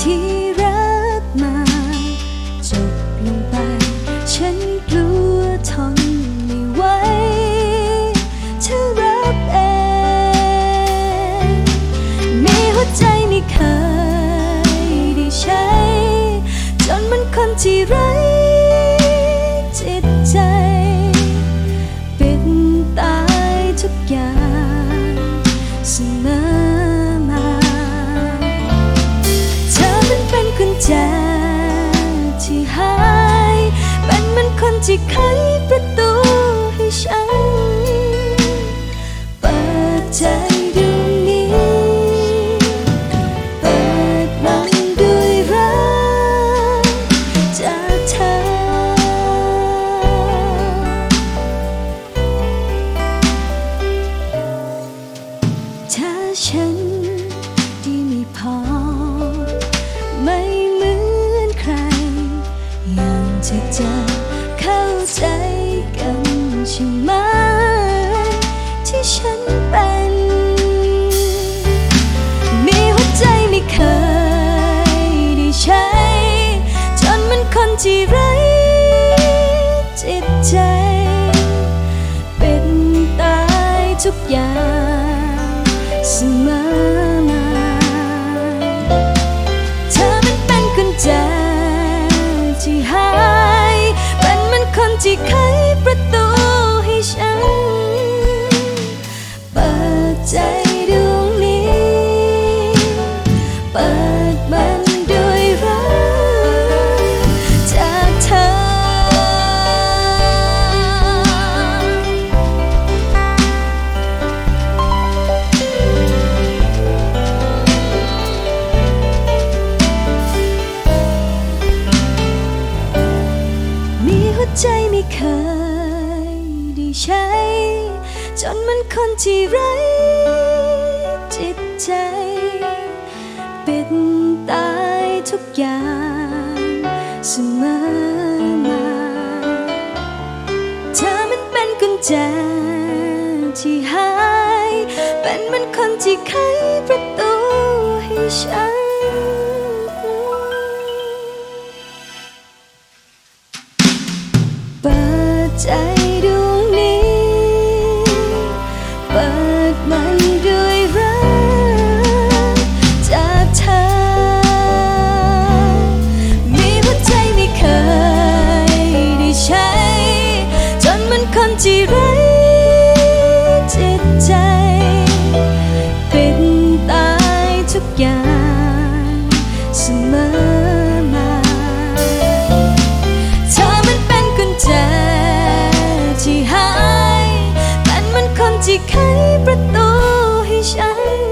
ที่รักมาจบลงไป ฉันกลัวทนไม่ไหวถ้ารับเองมีหัวใจไม่เคยได้ใช้ จนมันคนที่ไร้ เหมันคนที่ไขประตูให้ฉัน เปิดใจดวงนี้ เปิดมันด้วยรักจากเธอ ถ้าฉันดีไม่พอ ไม่เหมือนใคร ยังจะเจะ เข้าใจกันใช่ไหมที่ฉันเป็น มีหัวใจไม่เคยได้ใช้ จนมันคนที่ไร้จิตใจ เป็นตายทุกอย่าง ใจไม่เคยได้ใช้ จนมันคนที่ไร้จิตใจ ปิดตายทุกอย่างเสมอมา เธอมันเป็นกุญแจที่หาย เป็นมันคนที่ไขประตูให้ฉัน ที่ไร้จิตใจเป็นตายทุกอย่างเสมอมา เธอมันเป็นกุญแจที่หาย เป็นมันคนที่ไขประตูให้ฉัน